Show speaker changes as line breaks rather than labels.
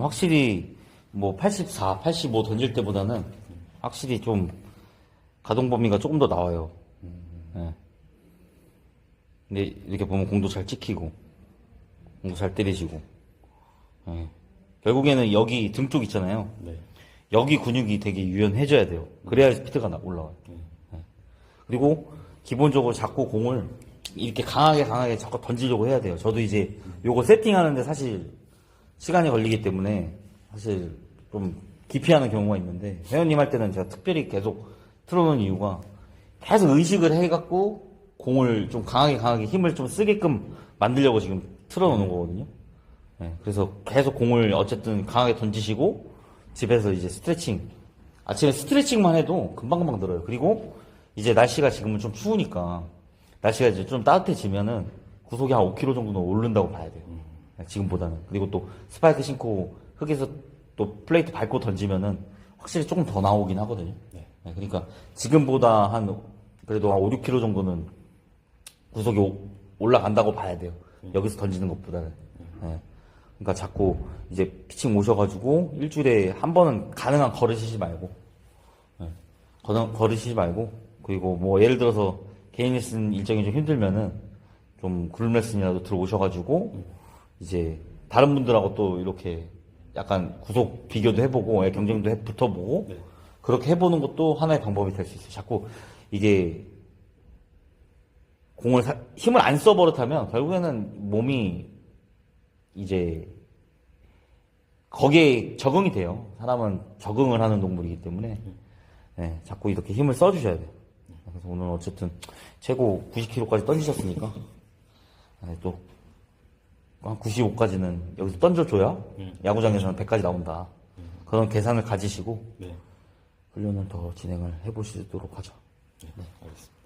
확실히 뭐 84, 85 던질 때보다는 확실히 좀 가동 범위가 조금 더 나와요. 예. 근데 이렇게 보면 공도 잘 찍히고, 공도 잘 때리시고, 예. 결국에는 여기 등 쪽 있잖아요.
네.
여기 근육이 되게 유연해져야 돼요. 그래야 스피드가 나- 올라와요. 예. 그리고 기본적으로 자꾸 공을 이렇게 강하게 강하게 자꾸 던지려고 해야 돼요. 저도 이제 요거 세팅하는데 사실 시간이 걸리기 때문에 사실 좀 기피하는 경우가 있는데 회원님 할 때는 제가 특별히 계속 틀어놓은 이유가 계속 의식을 해갖고 공을 좀 강하게 강하게 힘을 좀 쓰게끔 만들려고 지금 틀어놓는 거거든요. 네, 그래서 계속 공을 어쨌든 강하게 던지시고 집에서 이제 스트레칭 아침에 스트레칭만 해도 금방금방 늘어요. 그리고 이제 날씨가 지금은 좀 추우니까 날씨가 이제 좀 따뜻해지면은 구속이 한 5km 정도는 오른다고 봐야 돼요. 네, 지금보다는. 그리고 또 스파이크 신고 흙에서 또 플레이트 밟고 던지면은 확실히 조금 더 나오긴 하거든요. 네, 그러니까 지금보다 한 그래도 한 5, 6km 정도는 구속이 오- 올라간다고 봐야 돼요. 여기서 던지는 것보다는. 예. 그러니까 자꾸 이제 피칭 오셔가지고 일주일에 한 번은 가능한 걸으시지 말고, 예. 거- 걸으시지 말고, 그리고 뭐 예를 들어서 개인 레슨 일정이 좀 힘들면은 좀 그룹 레슨이라도 들어오셔가지고 이제 다른 분들하고 또 이렇게 약간 구속 비교도 해보고 예, 경쟁도 해, 붙어보고
네.
그렇게 해보는 것도 하나의 방법이 될 수 있어요. 자꾸 이게 공을 사- 힘을 안 써버릇하면 결국에는 몸이 이제 거기에 적응이 돼요. 사람은 적응을 하는 동물이기 때문에 네, 자꾸 이렇게 힘을 써주셔야 돼요. 그래서 오늘 어쨌든 최고 90kg까지 던지셨으니까 네, 또 한 95까지는 여기서 던져줘야 야구장에서는 100까지 나온다. 그런 계산을 가지시고
네.
훈련을 더 진행을 해보시도록 하죠.
네. 알겠습니다.